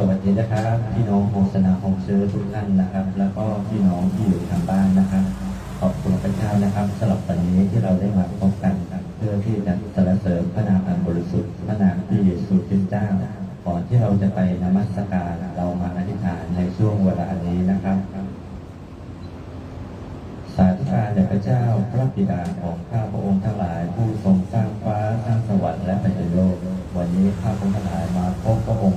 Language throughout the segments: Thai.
สวัสดีนะครับพี่น้องโฆษณาของเชอร์ทุกท่านนะครับ แล้วก็พี่น้องที่อยู่ทางบ้านนะครับ ขอบคุณพระเจ้านะครับสำหรับวันนี้ที่เราได้มาพบกันเพื่อที่จะสรรเสริมพระนามอันบริสุทธิ์พระนามที่เยซูคริสต์เจ้าก่อนที่เราจะไปนมัสการเรามาอธิษฐานในช่วงเวลานี้นะครับสาธุการแด่พระเจ้าพระบิดาของข้าพระองค์ทั้งหลาย ผู้ทรงสร้างฟ้าสร้างสวรรค์และแผ่นดินโลก วันนี้ข้าพระองค์ทั้งหลายมาพบพระองค์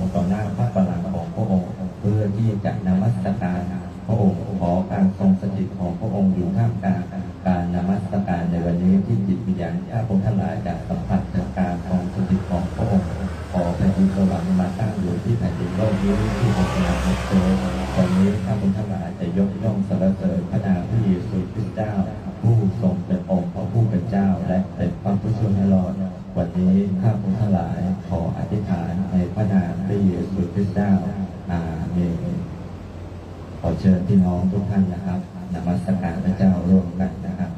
เจ้า อาเมนขอเชิญพี่น้องทุกท่านนะครับนมัสการพระเจ้าร่วมกันนะครับ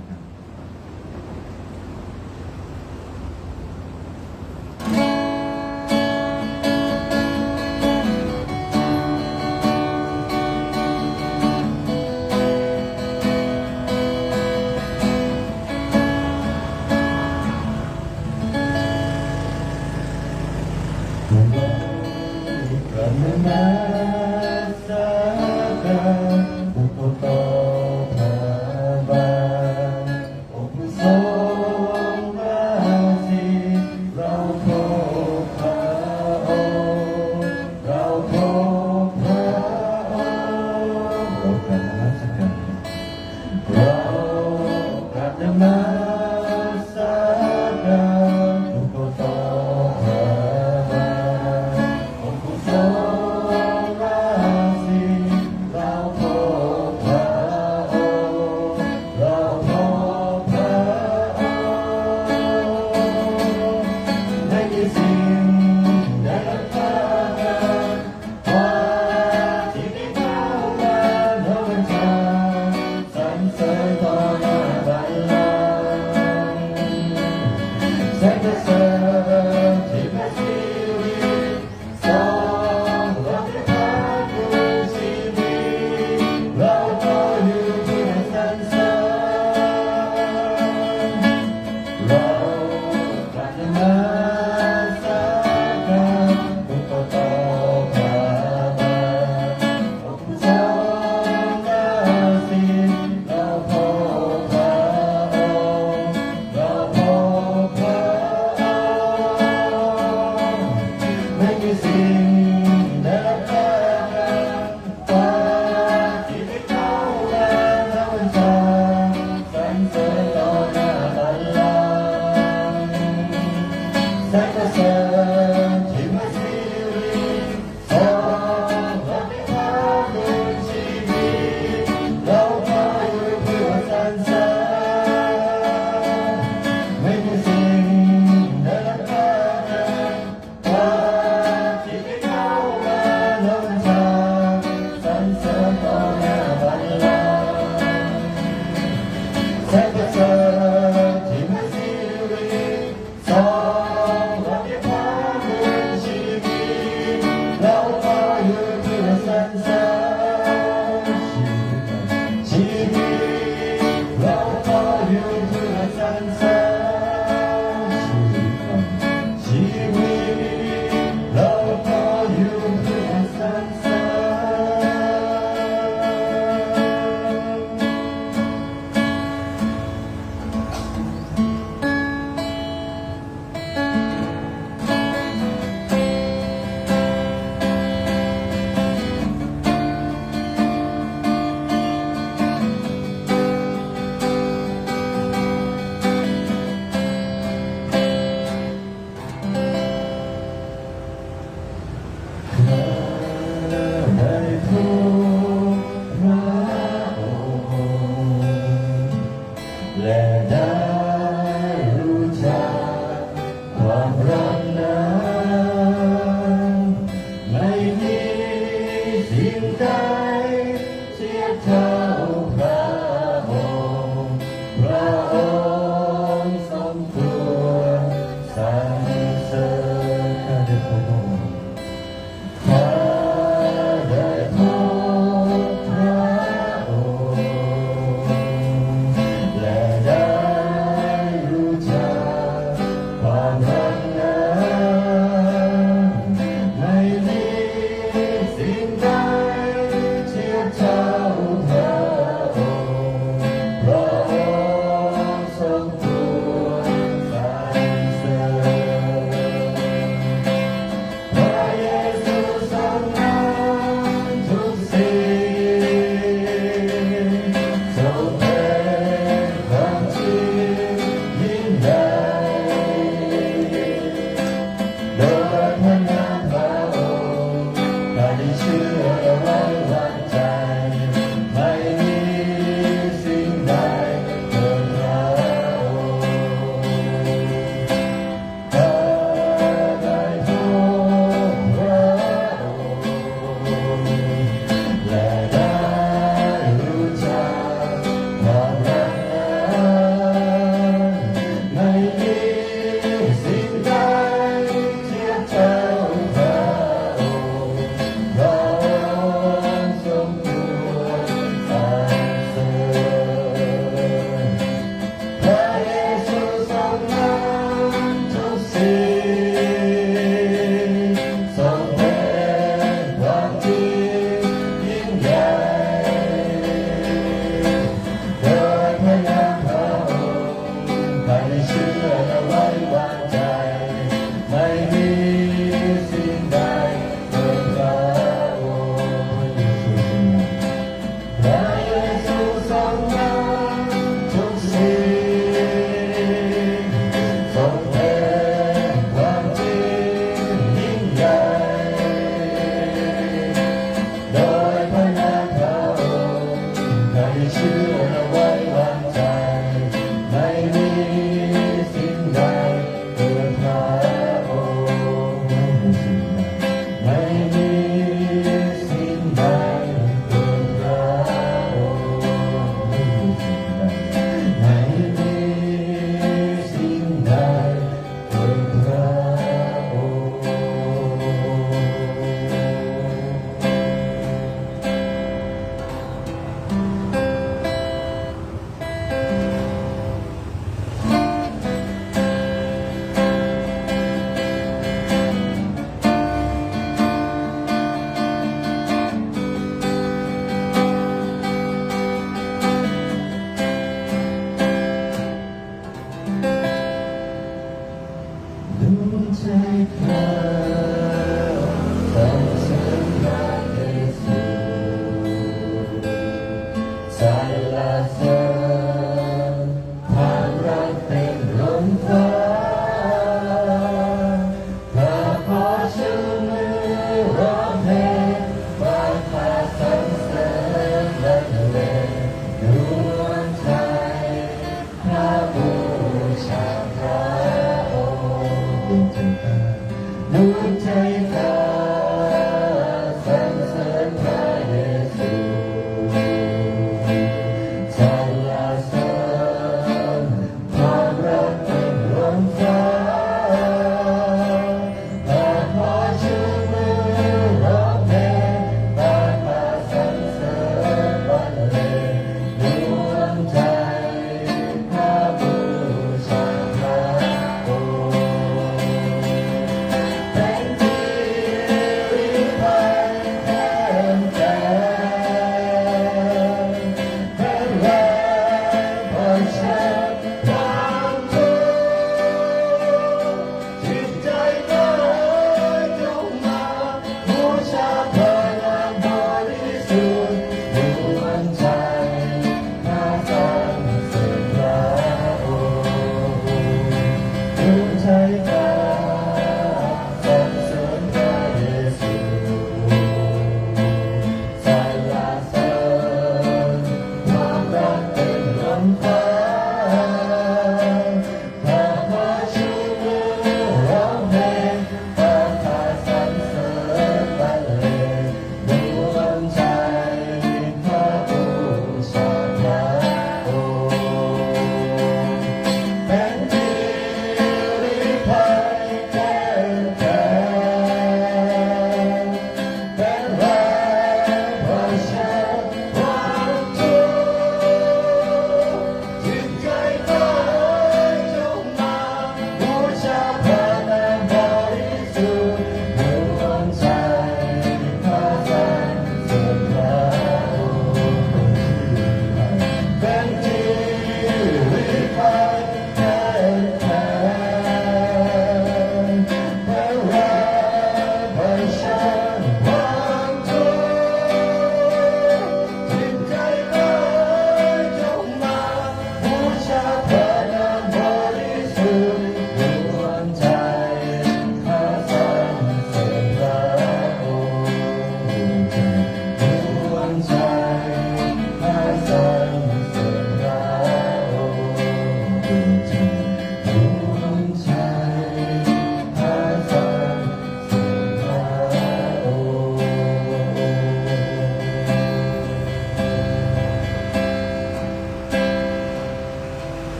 Nasa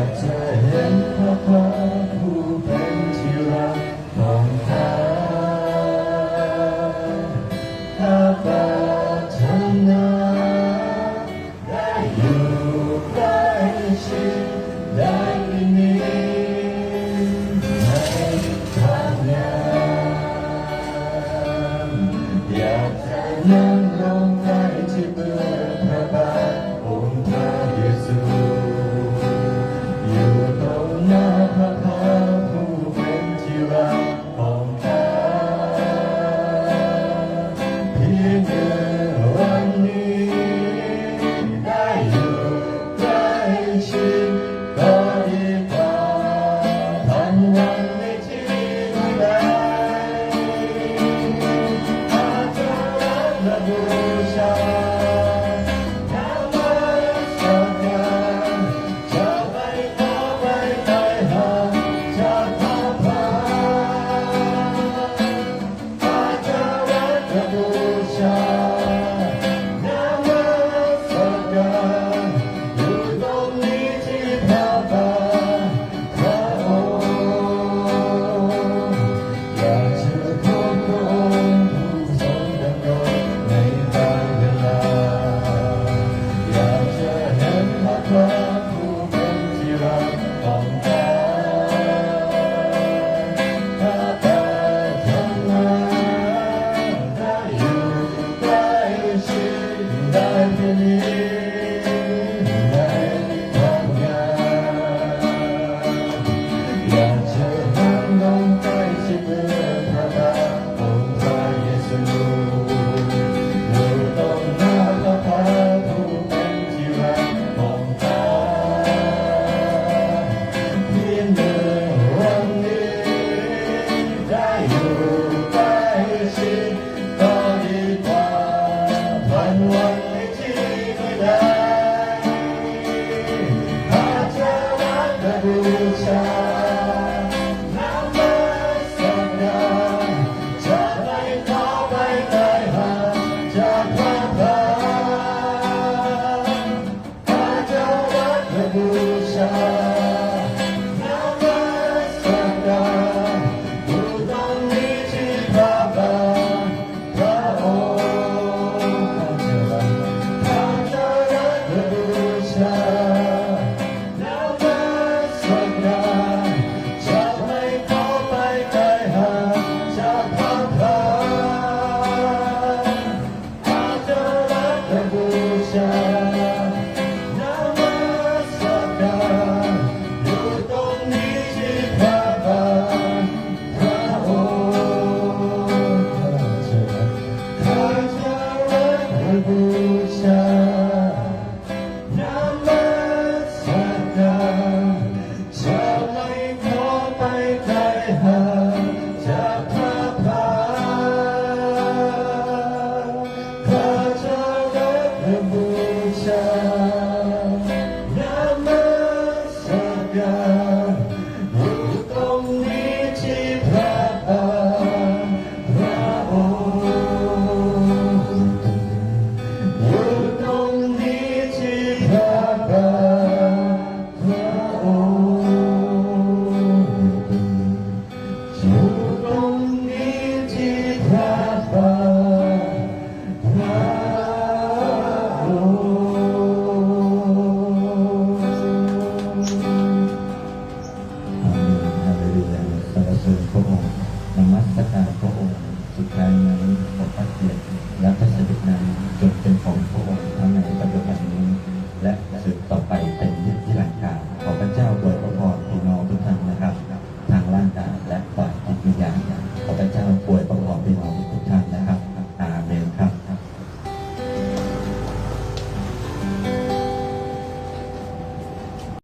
ากจะเห็นพระ shine. Yeah.